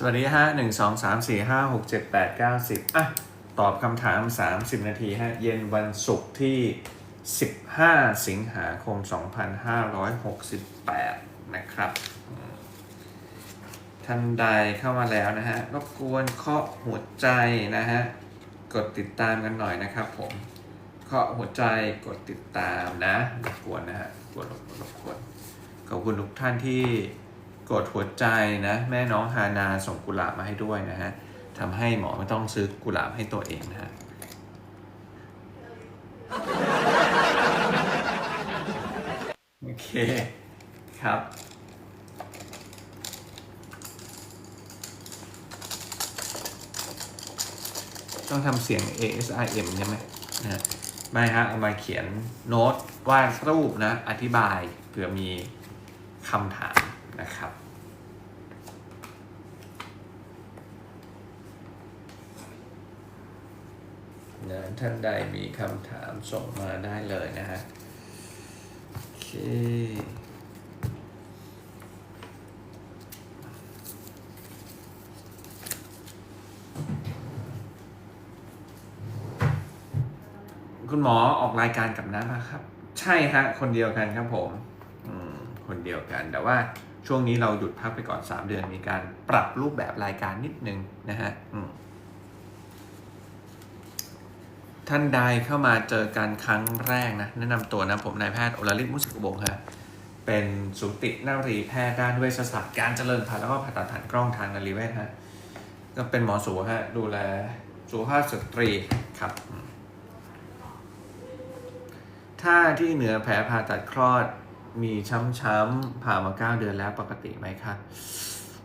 สวัสดีฮะหนึ่งสองสามสี่ห้าหกเจ็ดแปดเก้าสิบอะ ตอบคำถาม30นาทีฮะ เย็นวันศุกร์ที่15สิงหาคม2568นห้าร้อยหกสิบแปดนะครับท่านใดเข้ามาแล้วนะฮะ รบกวนเคาะหัวใจนะฮะ กดติดตามกันหน่อยนะครับผม เคาะหัวใจกดติดตามนะ รบกวนนะฮะกดรบกวนรบกวน ขอบคุณทุกท่านที่ กดหัวใจนะ แม่น้องฮานาส่งกุหลาบมาให้ด้วยนะฮะทำให้หมอไม่ต้องซื้อกุหลาบให้ตัวเองนะฮะโอเคครับต้องทำเสียง ASIM ใช่ไหมนะไม่ฮะ เอามาเขียนโน้ตวาดรูปนะ อธิบายเผื่อมีคำถาม นะครับนะท่านใดมีคำถามส่งมาได้เลยนะฮะโอเคคุณหมอออกรายการกับน้ามาครับ ใช่ฮะ คนเดียวกันครับผม อืม คนเดียวกันแต่ว่า ช่วงนี้เราหยุดพักไปก่อน 3 เดือน มีการปรับรูปแบบรายการนิดนึงนะฮะท่านใดเข้ามาเจอกันครั้งแรกนะ แนะนำตัวนะผมนายแพทย์โอลาลิศมุสิกอุบงค์ฮะเป็นสูตินารีแพทย์ด้านเวชศาสตร์การเจริญพันธุ์แล้วก็ผ่าตัดฐานกล้องทางนารีเวชฮะก็เป็นหมอสูฮะดูแลสุขภาพสตรีครับถ้าที่เหนือแผลผ่าตัดคลอด มีช้ำๆผ่ามาเก้าเดือนแล้วปกติไหมครับ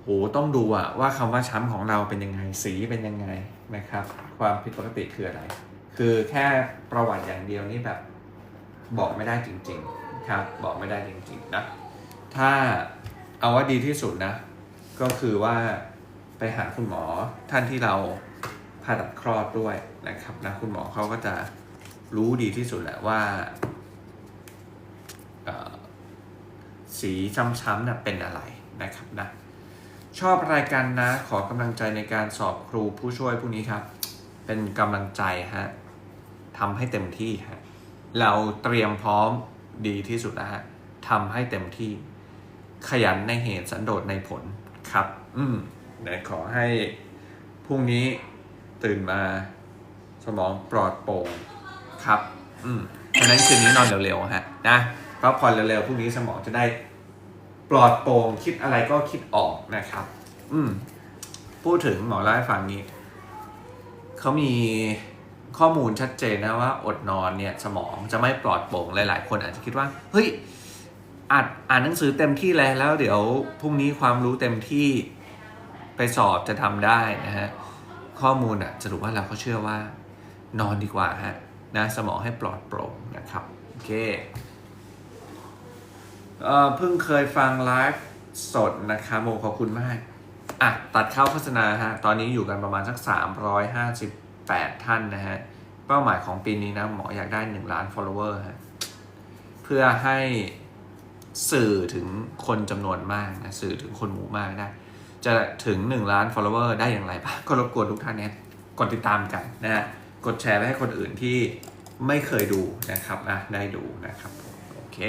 โหต้องดูอะว่าคำว่าช้ำของเราเป็นยังไงสีเป็นยังไงนะครับ ความผิดปกติคืออะไร คือแค่ประวัติอย่างเดียวนี่แบบบอกไม่ได้จริง ๆครับ บอกไม่ได้จริงๆนะถ้าเอาว่าดีที่สุดนะ ก็คือว่าไปหาคุณหมอท่านที่เราผ่าตัดคลอดด้วยนะครับนะคุณหมอเขาก็จะรู้ดีที่สุดแหละว่าเอ่อ สีช้ำๆนะเป็นอะไรนะครับนะชอบรายการนะขอกำลังใจในการสอบครูผู้ช่วยผู้นี้ครับ เป็นกำลังใจฮะทำให้เต็มที่ฮะเราเตรียมพร้อมดีที่สุดนะฮะทำให้เต็มที่ ขยันในเหตุสันโดษในผลครับ อืมเดี๋ยวขอให้พรุ่งนี้ตื่นมาสมองปลอดโปร่งครับ อืมฉะนั้นคืนนี้นอนเร็วๆฮะนะ พักผ่อนเร็วๆพรุ่งนี้สมองจะได้ปลอดโปร่งคิดอะไรก็คิดออกนะครับ อืมพูดถึงหมอเล่าให้ฟังนี้ เขามีข้อมูลชัดเจนนะว่า อดนอนเนี่ยสมองจะไม่ปลอดโปร่งหลาย ๆ คนอาจจะคิดว่า เฮ้ยอ่านอ่านหนังสือเต็มที่แล้วแล้ว เดี๋ยวพรุ่งนี้ความรู้เต็มที่ไปสอบจะทำได้นะฮะข้อมูลอะสรุปว่าเราก็เชื่อว่านอนดีกว่าฮะนะสมองให้ปลอดโปร่งนะครับ โอเค เออเพิ่งเคยฟังไลฟ์สดนะครับโมขอบคุณมาก อะ ตัดเข้าโฆษณาฮะ ตอนนี้อยู่กันประมาณสัก 358 ท่านนะฮะ เป้าหมายของปีนี้นะ หมออยากได้ 1 ล้าน follower ฮะ เพื่อให้สื่อถึงคนจำนวนมากนะ สื่อถึงคนหมู่มากได้ จะถึง 1 ล้าน follower ได้อย่างไรบ้างก็รบกวนทุกท่านเนี่ยกดติดตามกันนะฮะ กดแชร์ไปให้คนอื่นที่ไม่เคยดูนะครับนะได้ดูนะครับ โอเค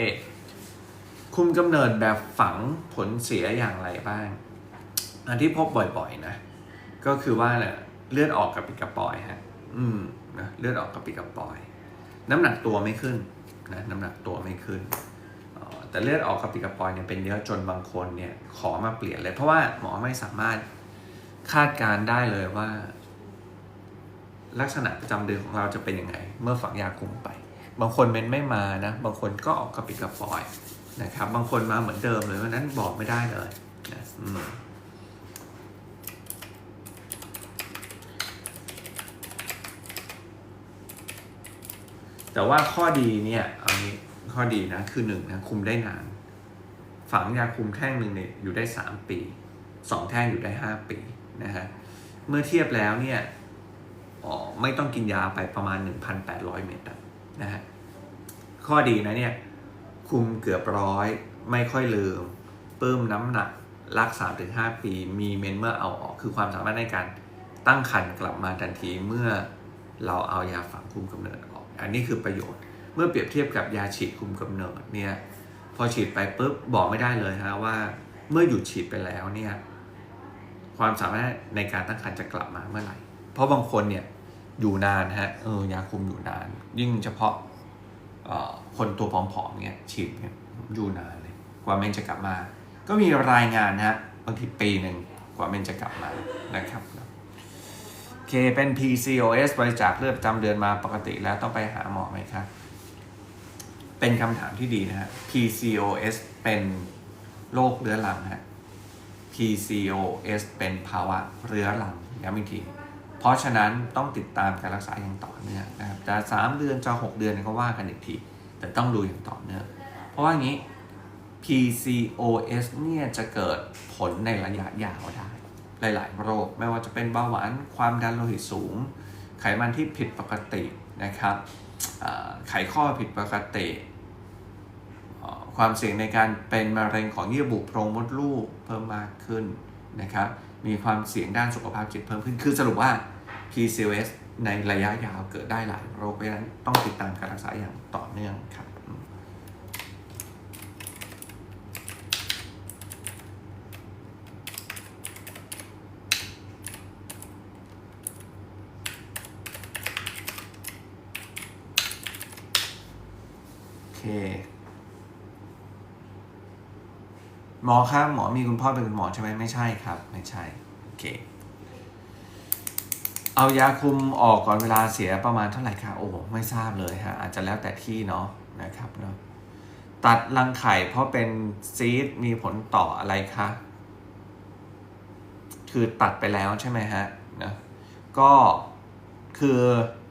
คุมกำเนิดแบบฝังผลเสียอย่างไรบ้าง อันที่พบบ่อยๆนะ ก็คือว่าเนี่ยเลือดออกกับปิดกระปอยฮะ อืมนะเลือดออกกับปิดกระปอย น้ำหนักตัวไม่ขึ้นนะน้ำหนักตัวไม่ขึ้นแต่เลือดออกกับปิดกระปอยเนี่ยเป็นเยอะจนบางคนเนี่ยขอมาเปลี่ยนเลย เพราะว่าหมอไม่สามารถคาดการณ์ได้เลยว่า ลักษณะประจำเดือนของเราจะเป็นยังไง เมื่อฝังยาคุมไป บางคนเมนไม่มานะ บางคนก็ออกกระปิดกระปอย นะครับ บางคนมาเหมือนเดิมเลยเพราะนั้นบอกไม่ได้เลยนะอืมแต่ว่าข้อดีเนี่ยเอางี้ข้อดีนะคือหนึ่งนะคุมได้นาน ฝังยาคุมแท่งหนึ่งเนี่ยอยู่ได้สามปีสองแท่งอยู่ได้ห้าปีนะฮะเมื่อเทียบแล้วเนี่ยอ๋อไม่ต้องกินยาไปประมาณ 1,800 เม็ดอะนะฮะข้อดีนะเนี่ย คุมเกือบร้อย ไม่ค่อยลืมเพิ่มน้ำหนักรักษาถึง5ปี มีเมนเมื่อเอาออกคือความสามารถในการตั้งครรภ์กลับมาทันทีเมื่อเราเอายาฝังคุมกำเนิดออก อันนี้คือประโยชน์ เมื่อเปรียบเทียบกับยาฉีดคุมกำเนิดเนี่ยพอฉีดไปปุ๊บบอกไม่ได้เลยฮะว่า เมื่อหยุดฉีดไปแล้วเนี่ยความสามารถในการตั้งครรภ์จะกลับมาเมื่อไหร่ เพราะบางคนเนี่ยอยู่นานฮะเออยาคุมอยู่นาน ยิ่งเฉพาะเอ่ คนตัวผอมๆเนี่ยฉีดเนี่ยอยู่นานเลยกว่าเมนจะกลับมา ก็มีรายงานนะฮะบางทีปีหนึ่งกว่าเมนจะกลับมานะครับโอเคเป็น PCOS บริจาคเลือดประจำเดือนมาปกติแล้วต้องไปหาหมอไหมครับเป็นคำถามที่ดีนะฮะ PCOS เป็นโรคเรื้อรังฮะ PCOS เป็นภาวะเรื้อรังย้ำอีกทีเพราะฉะนั้นต้องติดตามการรักษาอย่างต่อเนื่องนะครับจะ 3 เดือนจะ 6 เดือนก็ว่ากันอีกที แต่ต้องดูอย่างต่อเนื่องเพราะว่างี้ PCOS เนี่ยจะเกิดผลในระยะยาวได้ หลาย ๆ โรค ไม่ว่าจะเป็นเบาหวาน ความดันโลหิตสูง ไขมันที่ผิดปกตินะครับไขข้อผิดปกติ ความเสี่ยงในการเป็นมะเร็งของเยื่อบุโพรงมดลูกเพิ่มมากขึ้นนะครับ มีความเสี่ยงด้านสุขภาพจิตเพิ่มขึ้น คือสรุปว่า PCOS ในระยะยาวเกิดได้หลายโรคเพราะฉะนั้นต้องติดตามการรักษาอย่างต่อเนื่องครับโอเคหมอครับหมอมีคุณพ่อเป็นคุณหมอใช่ไหมไม่ใช่ครับ ไม่ใช่ โอเค เอายาคุมออกก่อนเวลาเสียประมาณเท่าไหร่คะโอ้ไม่ทราบเลยฮะอาจจะแล้วแต่ที่เนาะนะครับเนาะตัดรังไข่เพราะเป็นซีดมีผลต่ออะไรคะคือตัดไปแล้วใช่ไหมฮะนะก็คือ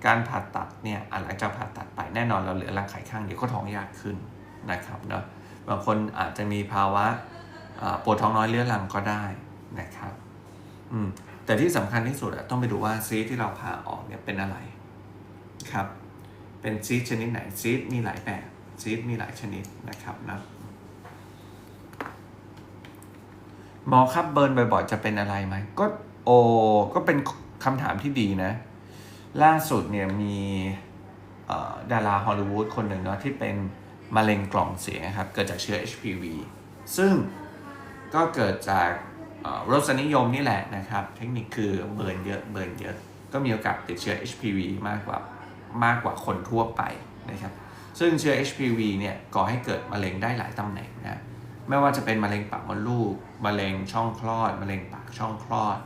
การผ่าตัดเนี่ยอะหลังจากผ่าตัดไปแน่นอนเราเหลือรังไข่ข้างเดียวก็ท้องยากขึ้นนะครับเนาะบางคนอาจจะมีภาวะปวดท้องน้อยเรื้อรังก็ได้นะครับ อืม แต่ที่สำคัญที่สุดอะต้องไปดูว่าซีที่เราผ่าออกเนี่ยเป็นอะไรครับ เป็นซีชนิดไหนซีมีหลายแบบซีมีหลายชนิดนะครับนะหมอครับเบิร์นบ่อยๆจะเป็นอะไรไหมก็โอก็เป็นคำถามที่ดีนะ ล่าสุดเนี่ยมีดาราฮอลลีวูดคนหนึ่งเนาะที่เป็นมะเร็งกล่องเสียงครับ เกิดจากเชื้อ HPV ซึ่งก็เกิดจาก รสนิยมนี่แหละนะครับ เทคนิคคือเบิร์นเยอะเบิร์นเยอะ ก็มีโอกาสติดเชื้อ HPV มากกว่ามากกว่าคนทั่วไปนะครับ ซึ่งเชื้อ HPV เนี่ยก่อให้เกิดมะเร็งได้หลายตำแหน่งนะไม่ว่าจะเป็นมะเร็งปากมดลูกมะเร็งช่องคลอดมะเร็งปากช่องคลอด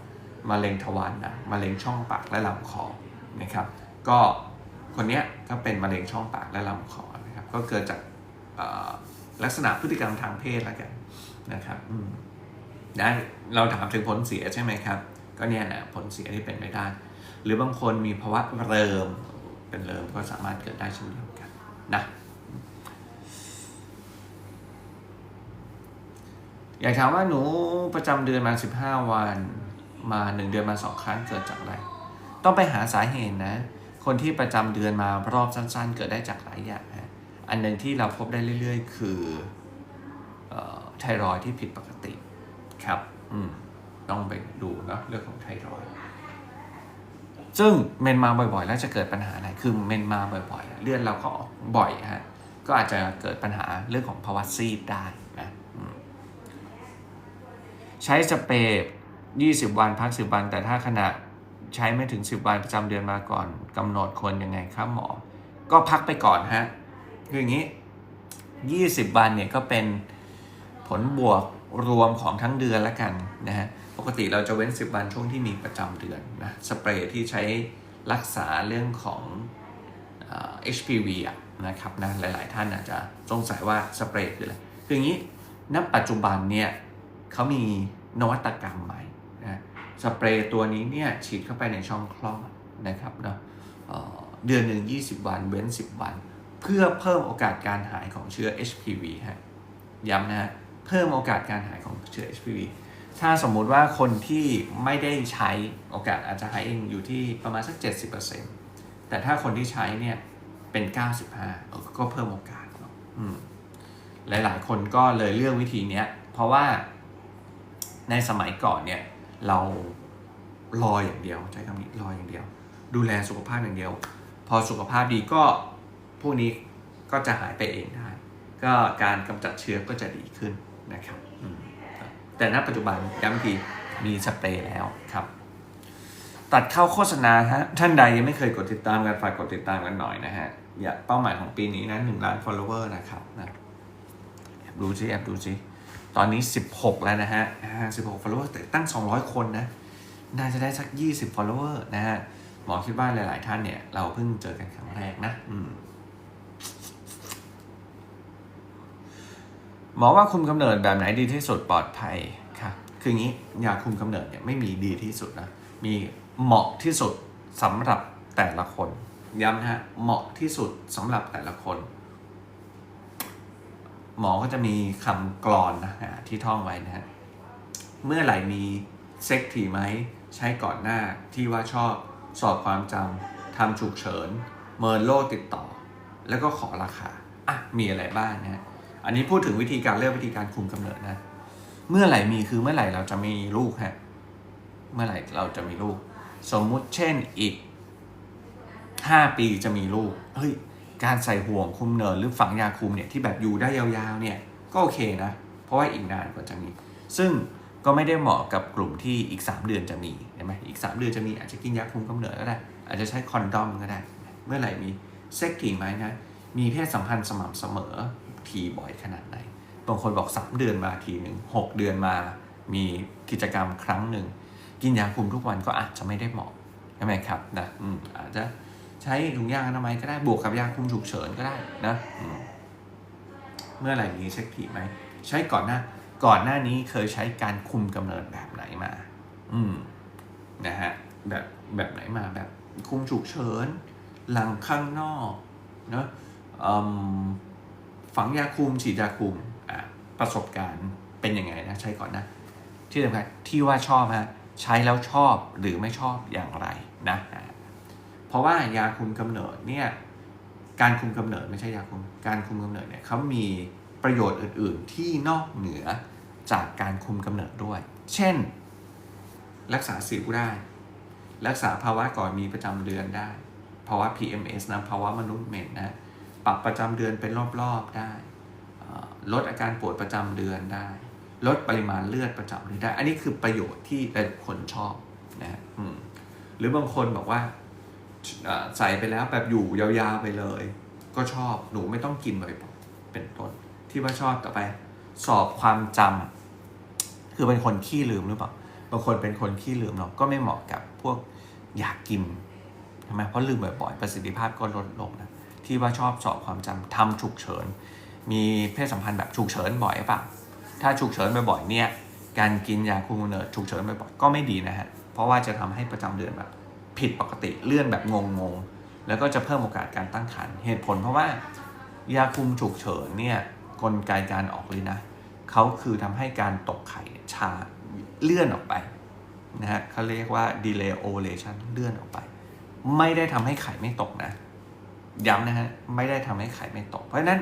มะเร็งทวารนักมะเร็งช่องปากและลำคอนะครับ ก็คนเนี้ยก็เป็นมะเร็งช่องปากและลำคอนะครับ ก็เกิดจากลักษณะพฤติกรรมทางเพศแล้วกันนะครับอืม ได้เราถามถึงผลเสียใช่ไหมครับ ก็เนี่ยนะผลเสียที่เป็นไปได้ หรือบางคนมีภาวะเริมเป็นเริมก็สามารถเกิดได้เช่นเดียวกันนะอยากถามว่าหนูประจำเดือนมา 15 วันมา 1 เดือนมา 2 ครั้งเกิดจากอะไร ต้องไปหาสาเหตุนะ คนที่ประจำเดือนมารอบสั้น ๆ เกิดได้จากหลายอย่างนะอันหนึ่งที่เราพบได้เรื่อย ๆ คือเอ่อไทรอยที่ผิดปกติ ครับอืมต้องไปดูเนาะเรื่องของไทรอยด์ซึ่งเมนมาบ่อยๆ แล้วจะเกิดปัญหาอะไรคือเมนมาบ่อยๆ เลือดเราก็ออกบ่อยฮะก็อาจจะเกิดปัญหาเรื่องของภาวะซีดได้นะใช้สเปรย์20 วันพัก 10 วัน แต่ถ้าขณะใช้ไม่ถึง 10 วันประจำเดือนมาก่อนกำหนดควรยังไงครับหมอ ก็พักไปก่อนฮะคืออย่างนี้ 20 วันเนี่ยก็เป็นผลบวก รวมของทั้งเดือนล้วกันนะฮะปกติเราจะเว้น 10 วันช่วงที่มีประจำเดือนนะสเปรย์ที่ใช้รักษาเรื่องของอ HPV อะนะครับนะหลาย ๆ ท่านอาจจะสงสัยว่าสเปรย์คืออะไรคืออย่างนี้ณปัจจุบันเนี่ยเขามีนวัตกรรมใหม่นะสเปรย์ตัวนี้เนี่ยฉีดเข้าไปในช่องคลอดนะครับเนาะเอ่อเดือนหนึ่ง20 วันเว้น 10 วัน เพื่อเพิ่มโอกาสการหายของเชื้อ HPV ฮะย้ำนะฮะ เพิ่มโอกาสการหายของเชื้อ HPV ถ้าสมมุติว่าคนที่ไม่ได้ใช้โอกาสอาจจะหายเองอยู่ที่ประมาณสัก 70%แต่ถ้าคนที่ใช้เนี่ยเป็น 95 ก็เพิ่มโอกาสเนอะหลายๆ คนก็เลยเลือกวิธีเนี้ยเพราะว่าในสมัยก่อนเนี่ยเรารออย่างเดียวใช้คำนี้รออย่างเดียว ดูแลสุขภาพอย่างเดียว พอสุขภาพดีก็พวกนี้ก็จะหายไปเองได้ ก็การกำจัดเชื้อก็จะดีขึ้น นะครับแต่ณปัจจุบันย้ำอีกทีมีสเปรย์แล้วครับ ตัดเข้าโฆษณาฮะท่านใดยังไม่เคยกดติดตามกันฝากกดติดตามกันหน่อยนะฮะอย่าเป้าหมายของปีนี้นะหนึ่งล้าน follower นะครับนะแอบดูซิแอบดูซิตอนนี้ 16 แล้วนะฮะอ่า16 follower แต่ตั้ง 200 คนนะ น่าจะได้สัก 20 follower นะฮะหมอคิดว่าหลาย ๆ ท่านเนี่ย เราเพิ่งเจอกันครั้งแรกนะ อืม หมอว่าคุมกำเนิดแบบไหนดีที่สุดปลอดภัยครับคืออย่างนี้ยาคุมกำเนิดเนี่ยไม่มีดีที่สุดนะ มีเหมาะที่สุดสำหรับแต่ละคน ย้ำนะฮะเหมาะที่สุดสำหรับแต่ละคน หมอก็จะมีคำกรอนนะอ่าที่ท่องไว้นะฮะเมื่อไหร่มีเซ็กทีไหมใช้ก่อนหน้าที่ว่าชอบสอบความจำทำฉุกเฉิน เมินโลติดต่อ แล้วก็ขอราคาอะมีอะไรบ้างนะฮะ อันนี้พูดถึงวิธีการเลือกวิธีการคุมกำเนิดนะ เมื่อไหร่มีคือเมื่อไหร่เราจะมีลูกฮะ เมื่อไหร่เราจะมีลูก สมมุติเช่นอีก 5 ปีจะมีลูก เฮ้ย การใส่ห่วงคุมเนินหรือฝังยาคุมเนี่ยที่แบบอยู่ได้ยาวๆเนี่ยก็โอเคนะ เพราะว่าอีกนานกว่าจะมี ซึ่งก็ไม่ได้เหมาะกับกลุ่มที่อีก 3 เดือนจะมีใช่ไหมอีก 3 เดือนจะมีอาจจะกินยาคุมกำเนิดก็ได้ อาจจะใช้คอนดอมก็ได้ เมื่อไหร่มีเซ็กกี่ไหมนะ มีเพศสัมพันธ์สม่ำเสมอ ทีบ่อยขนาดไหน บางคนบอก 3 เดือนมาทีหนึ่ง6 เดือนมามีกิจกรรมครั้งหนึ่ง กินยาคุมทุกวันก็อาจจะไม่ได้เหมาะใช่ไหมครับนะอืมอาจจะใช้ถุงยางอนามัยก็ได้บวกกับยาคุมฉุกเฉินก็ได้นะมเมื่อไหร่มีเช็คผีไหมใช้ก่อนหน้าก่อนหน้านี้เคยใช้การคุมกำเนิดแบบไหนมา อืมนะฮะแบบแบบไหนมาแบบคุมฉุกเฉินหลังข้างนอกเนอะอืม ฝังยาคุมฉีดยาคุมประสบการณ์เป็นยังไงนะใช้ก่อนนะ ที่สำคัญที่ว่าชอบฮะใช้แล้วชอบหรือไม่ชอบอย่างไรนะเพราะว่ายาคุมกำเนิดเนี่ยการคุมกำเนิดไม่ใช่ยาคุมการคุมกำเนิดเนี่ยเขามีประโยชน์อื่น ๆ ที่นอกเหนือจากการคุมกำเนิดด้วย เช่น รักษาสิวได้ รักษาภาวะก่อนมีประจำเดือนได้ภาวะ PMS นะภาวะมนุษย์เมนนะ ปรับประจำเดือนเป็นรอบๆได้ลดอาการปวดประจำเดือนได้ ลดปริมาณเลือดประจำเดือนได้ อันนี้คือประโยชน์ที่หลายคนชอบนะฮะหรือบางคนบอกว่าใส่ไปแล้วแบบอยู่ยาวๆไปเลย ก็ชอบหนูไม่ต้องกินบ่อยๆเป็นต้น ที่ว่าชอบต่อไป สอบความจำคือเป็นคนขี้ลืมหรือเปล่าบางคนเป็นคนขี้ลืมเนาะก็ไม่เหมาะกับพวกอยากกินใช่ไหมเพราะลืมบ่อยๆประสิทธิภาพก็ลดลงนะ ที่ว่าชอบสอบความจำทำฉุกเฉิน มีเพศสัมพันธ์แบบฉุกเฉินบ่อยปล่าถ้าฉุกเฉินบ่อยๆเนี่ย การกินยาคุมกำเนิดฉุกเฉินบ่อยๆก็ไม่ดีนะฮะ เพราะว่าจะทำให้ประจำเดือนแบบผิดปกติเลื่อนแบบงงๆ แล้วก็จะเพิ่มโอกาสการตั้งครรภ์เหตุผลเพราะว่ายาคุมฉุกเฉินเนี่ยกลไกการออกเลยนะเขาคือทำให้การตกไข่ช้าเลื่อนออกไปนะฮะเขาเรียกว่า delay ovulation เลื่อนออกไป ไม่ได้ทำให้ไข่ไม่ตกนะ ย้ำนะฮะไม่ได้ทำให้ไข่ไม่ตก เพราะฉะนั้น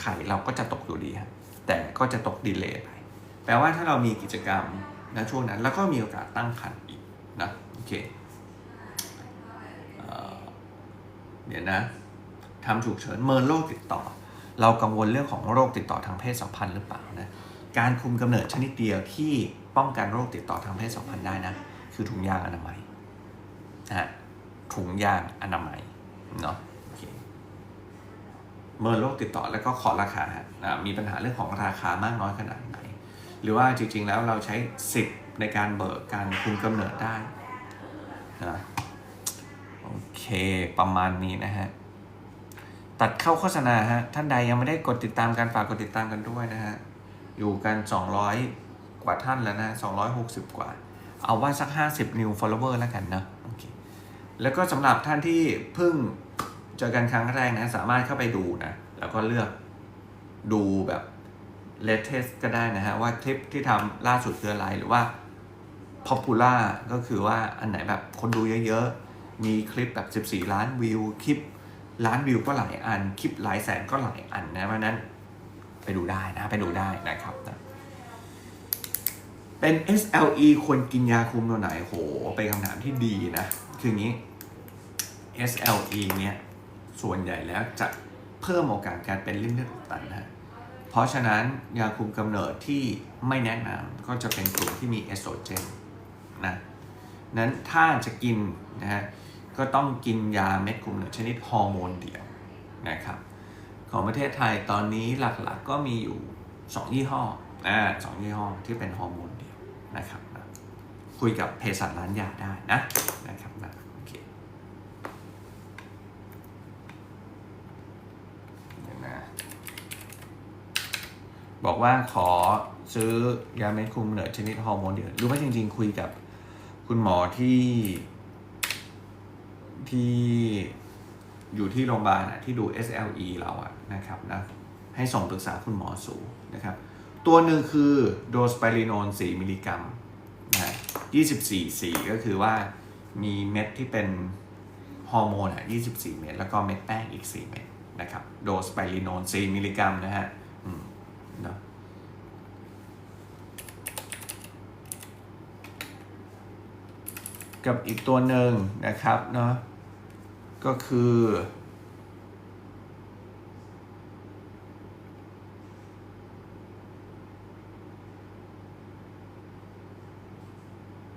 ไข่เราก็จะตกอยู่ดีฮะแต่ก็จะตกดีเลย์ไปแปลว่าถ้าเรามีกิจกรรมนช่วงนั้น แล้วก็มีโอกาสตั้งครรภ์อีกนะโอเคเอเดี๋ยวนะทำฉุกเฉินเมินโรคติดต่อ เรากังวลเรื่องของโรคติดต่อทางเพศสัมพันธ์หรือเปล่านะการคุมกำเนิดชนิดเดียวที่ป้องกันโรคติดต่อทางเพศสัมพันธ์ได้นะ คือถุงยางอนามัยนะถุงยางอนามัยเนาะ เมินโรคติดต่อแล้วก็ขอราคาฮะมีปัญหาเรื่องของราคามากน้อยขนาดไหน หรือว่าจริง ๆ แล้วเราใช้สิทธิ์ในการเบิกการคุมกำเนิดได้นะโอเคประมาณนี้นะฮะตัดเข้าโฆษณาฮะท่านใดยังไม่ได้กดติดตามกันฝากกดติดตามกันด้วยนะฮะอยู่กัน 200 กว่าท่านแล้วนะ260 กว่า เอาว่าสัก 50 new follower แล้วกันนะโอเคแล้วก็สำหรับท่านที่เพิ่ง เจอกันครั้งแรกนะ สามารถเข้าไปดูนะ แล้วก็เลือกดูแบบ latest ก็ได้นะฮะ ว่าคลิปที่ทำล่าสุดคืออะไรหรือว่า popular ก็คือว่าอันไหนแบบคนดูเยอะๆ มีคลิปแบบ 14 ล้านวิว คลิปล้านวิวก็หลายอัน คลิปหลายแสนก็หลายอันนะเพราะนั้นไปดูได้นะ ไปดูได้นะครับนะเป็น SLE ควรกินยาคุมตัวไหนโห เป็นคำถามที่ดีนะ คืออย่างนี้ SLE เนี่ย ส่วนใหญ่แล้วจะเพิ่มโอกาสการเป็นริ่มเลือดอุดตันนะ เพราะฉะนั้นยาคุมกำเนิดที่ไม่แนะนำก็จะเป็นกลุ่มที่มีเอสโตรเจนนะนั้นถ้าจะกินนะฮะก็ต้องกินยาเม็ดคุมกำเนิดชนิดฮอร์โมนเดียวนะครับของประเทศไทยตอนนี้หลักๆก็มีอยู่ 2 ยี่ห้ออ่าสองยี่ห้อที่เป็นฮอร์โมนเดียวนะครับ คุยกับเภสัชร้านยาได้นะโอเคเดี๋ยวนะ บอกว่าขอซื้อยาเม็ดคุมกำเนิดชนิดฮอร์โมนเดียวรู้ว่าจริง ๆ คุยกับคุณหมอที่ที่อยู่ที่โรงพยาบาลอะที่ดู SLE เราอะนะครับนะให้ส่งปรึกษาคุณหมอสูนะครับ ตัวหนึ่งคือโดสไปริโนน 4 มิลลิกรัมนะ24 4 ก็คือว่ามีเม็ดที่เป็นฮอร์โมนอะ24 เม็ดแล้วก็เม็ดแป้งอีก 4 เม็ดนะครับ โดสไปริโนน 4 มิลลิกรัมนะฮะ นะกับอีกตัวหนึ่งนะครับเนาะก็คือ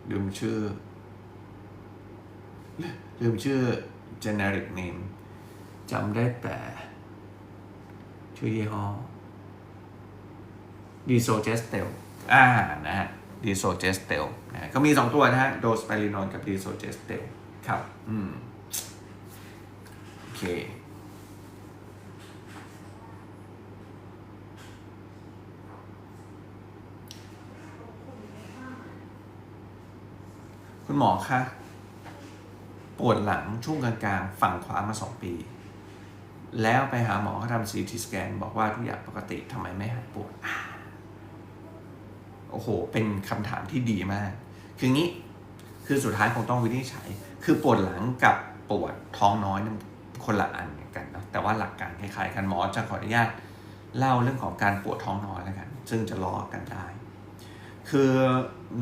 ลืมชื่อ ลืมชื่อ generic name จำได้แต่ ชื่อยี่ห้อ ดีโซเจสเตลอ่านะฮะดีโซเจสเตลนะก็มี 2 ตัวนะฮะโดสไปรินอนกับดีโซเจสเตลครับอืมโอเคคุณหมอคะปวดหลังช่วงกลางๆ ฝั่งขวามาสองปี แล้วไปหาหมอเขาทำซีทีสแกนบอกว่าทุกอย่างปกติทำไมไม่หายปวดอ่า อ้โห เป็นคำถามที่ดีมาก คืองี้ คือสุดท้ายคงต้องวินิจฉัย คือปวดหลังกับปวดท้องน้อยคนละอันกันนะแต่ว่าหลักการคล้ายๆกันหมอจะขออนุญาตเล่าเรื่องของการปวดท้องน้อยแล้วกัน ซึ่งจะล้อกันได้ คือ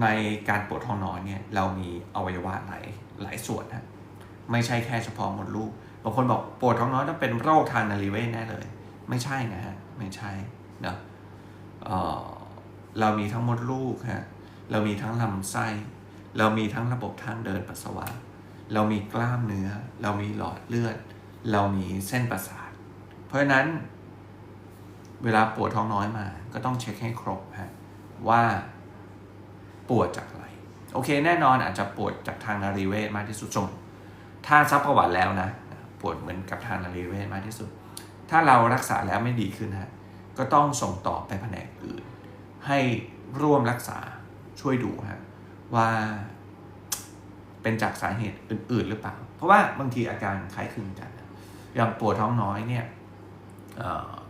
ในการปวดท้องน้อยเนี่ย เรามีอวัยวะหลายหลายส่วนนะ ไม่ใช่แค่เฉพาะมดลูก บางคนบอกปวดท้องน้อยต้องเป็นโรคทางนารีเวชแน่เลย ไม่ใช่นะฮะ ไม่ใช่เนาะเอ่อ เรามีทั้งมดลูกฮะเรามีทั้งลำไส้ เรามีทั้งระบบทางเดินปัสสาวะ เรามีกล้ามเนื้อ เรามีหลอดเลือด เรามีเส้นประสาท เพราะฉะนั้น เวลาปวดท้องน้อยมา ก็ต้องเช็คให้ครบฮะว่าปวดจากอะไร โอเคแน่นอนอาจจะปวดจากทางนารีเวชมากที่สุดสมถ้าซับประวัติแล้วนะ ปวดเหมือนกับทางนารีเวชมากที่สุด ถ้าเรารักษาแล้วไม่ดีขึ้นฮะก็ต้องส่งต่อไปแผนกอื่น ให้ร่วมรักษาช่วยดูฮะว่าเป็นจากสาเหตุอื่น ๆ หรือเปล่า เพราะว่าบางทีอาการคล้ายคลึงกัน อย่างปวดท้องน้อยเนี่ย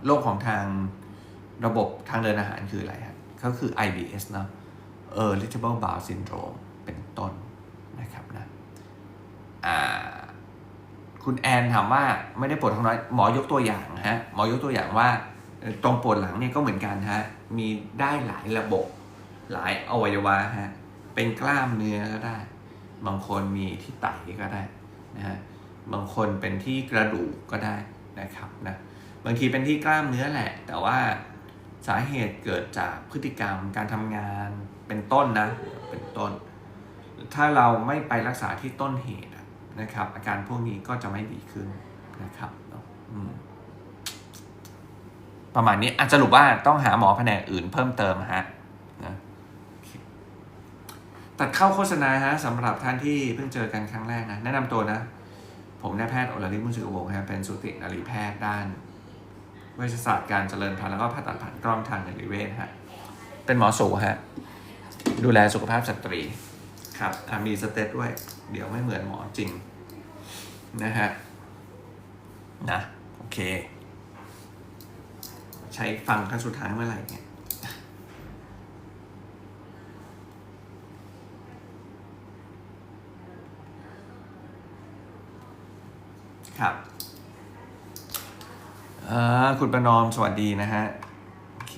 โรคของทางระบบทางเดินอาหารคืออะไรครับก็คือ IBS เนะ Irritable Bowel Syndrome เป็นต้นนะครับนะคุณแอนถามว่าไม่ได้ปวดท้องน้อย หมอยกตัวอย่างฮะ หมอยกตัวอย่างว่า ตรงปวดหลังเนี่ยก็เหมือนกันฮะ มีได้หลายระบบ หลายอวัยวะฮะ เป็นกล้ามเนื้อก็ได้ บางคนมีที่ไตก็ได้นะฮะ บางคนเป็นที่กระดูกก็ได้นะครับนะ บางทีเป็นที่กล้ามเนื้อแหละ แต่ว่าสาเหตุเกิดจากพฤติกรรมการทำงานเป็นต้นนะ เป็นต้น ถ้าเราไม่ไปรักษาที่ต้นเหตุนะครับ อาการพวกนี้ก็จะไม่ดีขึ้นนะครับอืม ประมาณนี้อาจจะสรุปว่าต้องหาหมอแผนกอื่นเพิ่มเติมฮะนะตัดเข้าโฆษณาฮะสำหรับท่านที่เพิ่งเจอกันครั้งแรกนะ แนะนำตัวนะ ผมนายแพทย์โอลาริมุนสุกวงศ์ครับเป็นสูตินรีแพทย์ด้านเวชศาสตร์การเจริญพันธุ์แล้วก็ผ่าตัดผ่านกล้องทางนรีเวชฮะเป็นหมอสูฮะดูแลสุขภาพสตรีครับมีสเตตด้วย เดี๋ยวไม่เหมือนหมอจริงนะฮะนะโอเค ใช้ฟังครั้งสุดท้ายเมื่อไหร่เนี่ยครับคุณประนอมสวัสดีนะฮะ โอเค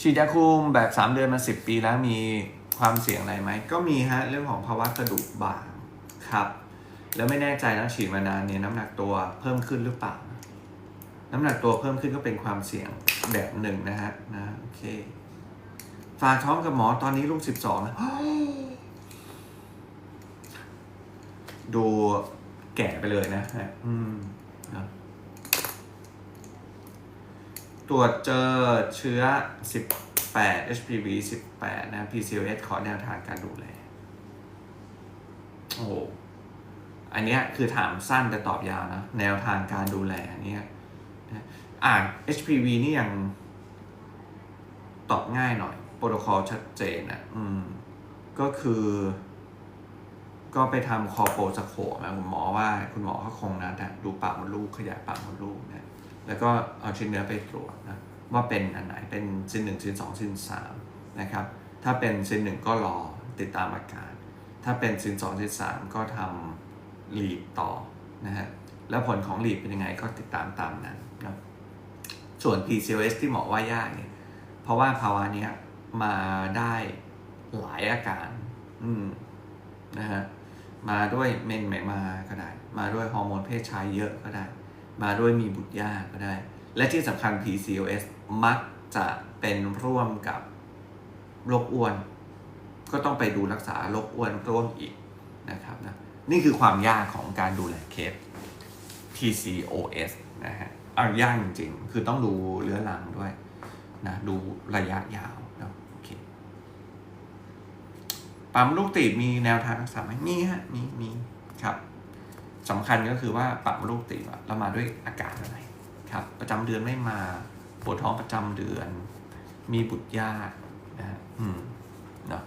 ฉีดยาคุมแบบ 3 เดือนมา 10 ปีแล้วมีความเสี่ยงอะไรไหม ก็มีฮะ เรื่องของภาวะกระดูกบาด ครับแล้วไม่แน่ใจนะฉีดมานานเนี่ยน้ำหนักตัวเพิ่มขึ้นหรือเปล่า น้ำหนักตัวเพิ่มขึ้นก็เป็นความเสี่ยงแบบหนึ่งนะฮะนะโอเค ฝากท้องกับหมอตอนนี้ลูก12แล้วดูแก่ไปเลยนะฮะอืมนะตรวจเจอเชื้อ 18 HPV 18 นะ PCOS ขอแนวทางการดูแล โอ้โหอันเนี้ยคือถามสั้นแต่ตอบยาวนะ แนวทางการดูแลนเนี้ยอ่าน HPV นี่ยังตอบง่ายหน่อยโปรโตคอลชัดเจนนะอืม ก็คือ ก็ไปทำคอโปสโคปนะคุณหมอว่าคุณหมอเขาคงนัดอะดูปากมดลูกขยายปากมดลูกนะแล้วก็เอาชิ้นเนื้อไปตรวจนะว่าเป็นอันไหนเป็นซินหนึ่งซินสองซินสามนะครับ ถ้าเป็นซินหนึ่งก็รอติดตามอาการ ถ้าเป็นซินสองซินสามก็ทำลีดต่อนะฮะแล้วผลของลีดเป็นยังไงก็ติดตามตามนั้นนะส่วน PCOS ที่หมอว่ายากเนี่ยเพราะว่าภาวะนี้มาได้หลายอาการอืมนะฮะมาด้วยเมนไม่มาก็ได้ มาด้วยฮอร์โมนเพศชายเยอะก็ได้ มาด้วยมีบุตรยากก็ได้ และที่สำคัญ PCOS มักจะเป็นร่วมกับโรคอ้วน ก็ต้องไปดูรักษาโรคอ้วนร่วมอีกนะครับนะนี่คือความยากของการดูแลเคส PCOS นะฮะเอายากจริงๆ คือต้องดูเรื้อรังด้วยนะดูระยะยาวนะโอเคปั๊มลูกติดมีแนวทางรักษาไหมมีฮะมีมีครับสำคัญก็คือว่าปั๊มลูกติดอะแล้วมาด้วยอาการอะไรครับ ประจำเดือนไม่มาปวดท้องประจำเดือน มีบุตรยากนะฮะอืมเนาะ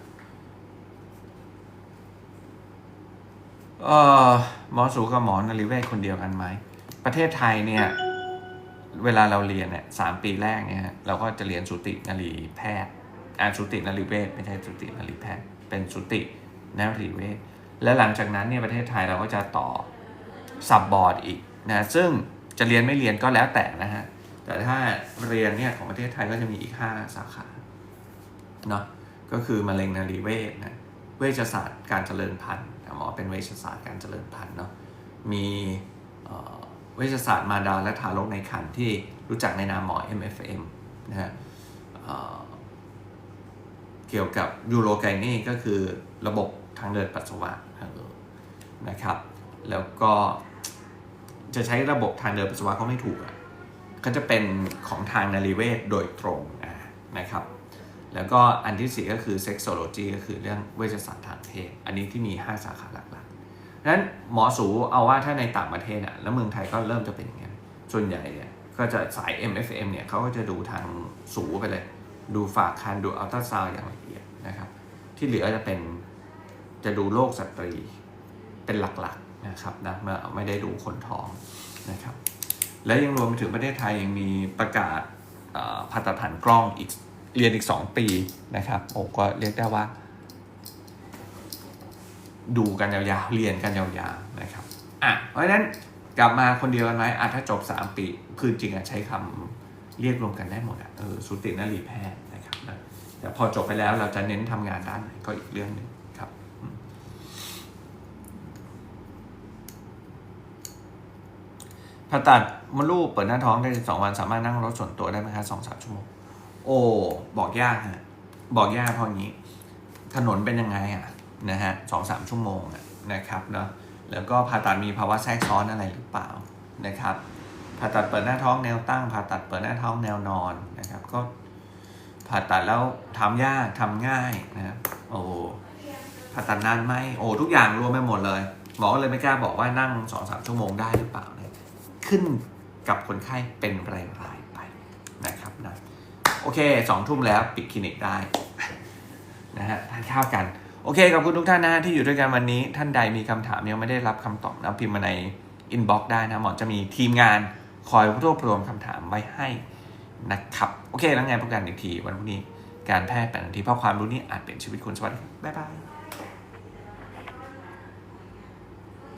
เออหมอสูกับหมอนริเวศคนเดียวกันไหม ประเทศไทยเนี่ย เวลาเราเรียนเนี่ยสามปีแรกเนี่ยฮะเราก็จะเรียนสูตินรีแพทย์อ่าสูตินรีเวชไม่ใช่สูตินรีแพทย์ เป็นสูตินรีเวชและหลังจากนั้นเนี่ยประเทศไทยเราก็จะต่อสับบอร์ดอีกนะซึ่งจะเรียนไม่เรียนก็แล้วแต่นะฮะ แต่ถ้าเรียนเนี่ยของประเทศไทยก็จะมีอีก 5 สาขาเนาะก็คือมะเร็งนรีเวชนะเวชศาสตร์การเจริญพันธุ์ หมอเป็นเวชศาสตร์การเจริญพันธุ์เนาะมีเวชศาสตร์มารดาและทารกในครรภ์ที่รู้จักในนามหมอ MFM นะฮะเเกี่ยวกับยูโรไกนีก็คือระบบทางเดินปัสสาวะนะครับ แล้วก็จะใช้ระบบทางเดินปัสสาวะก็ไม่ถูกอะก็จะเป็นของทางนารีเวชโดยตรงนะครับ แล้วก็อันที่สี่ก็คือ sexology ก็คือเรื่องเวชศาสตร์ทางเพศ อันนี้ที่มี 5 สาขาหลักๆนั้นหมอสูเอาว่าถ้าในต่างประเทศอะแล้วเมืองไทยก็เริ่มจะเป็นอย่างนี้ส่วนใหญ่เนี่ยก็จะสาย MFM เนี่ยเขาก็จะดูทางสูไปเลย ดูฝากคันดูอัลตราซาวอย่างละเอียดนะครับ ที่เหลือจะเป็นจะดูโรคสตรีเป็นหลักๆนะครับนะไม่ได้ดูคนท้องนะครับ และยังรวมไปถึงประเทศไทยยังมีประกาศผ่าตัดผ่านกล้องอีก เรียนอีก 2 ปีนะครับโอ้ก็เรียกได้ว่า ดูกันยาวๆ เรียนกันยาวๆนะครับอะเพราะฉะนั้นกลับมาคนเดียวกันไหมอะถ้าจบ 3 ปี คือจริงอะใช้คำเรียกรวมกันได้หมดอะเออสุตินารีแพทย์นะครับนะแต่พอจบไปแล้วเราจะเน้นทำงานด้านไหนก็อีกเรื่องหนึ่งครับผ่าตัดมดลูกเปิดหน้าท้องได้ 12 วันสามารถนั่งรถส่วนตัวได้ไหมครับสองสามชั่วโมง โอ้บอกยากฮะบอกยากเพราะอย่างนี้ ถนนเป็นยังไงอะนะฮะสองสามชั่วโมงอะนะครับเนาะแล้วก็ผ่าตัดมีภาวะแทรกซ้อนอะไรหรือเปล่านะครับผ่าตัดเปิดหน้าท้องแนวตั้งผ่าตัดเปิดหน้าท้องแนวนอนนะครับ ก็ผ่าตัดแล้วทำยากทำง่ายนะครับโอ้ผ่าตัดนานไหมโอ้ทุกอย่างรวมไปหมดเลยหมอก็เลยไม่กล้าบอกว่านั่งสองสามชั่วโมงได้หรือเปล่านี่ยขึ้นกับคนไข้เป็นรายๆไปนะครับนะ โอเคสองทุ่มแล้วปิดคลินิกได้นะฮะทานข้าวกัน โอเคขอบคุณทุกท่านนะที่อยู่ด้วยกันวันนี้ ท่านใดมีคำถามยังไม่ได้รับคำตอบนะพิมพ์มาในอินบ็อกซ์ได้นะหมอจะมีทีมงานคอยรวบรวมคำถามไว้ให้นะครับ โอเค แล้วไงพบกันอีกที วันพรุ่งนี้การแพทย์แปดนาทีเพราะความรู้นี้อาจเปลี่ยนชีวิตคุณสวัสดีบ๊ายบาย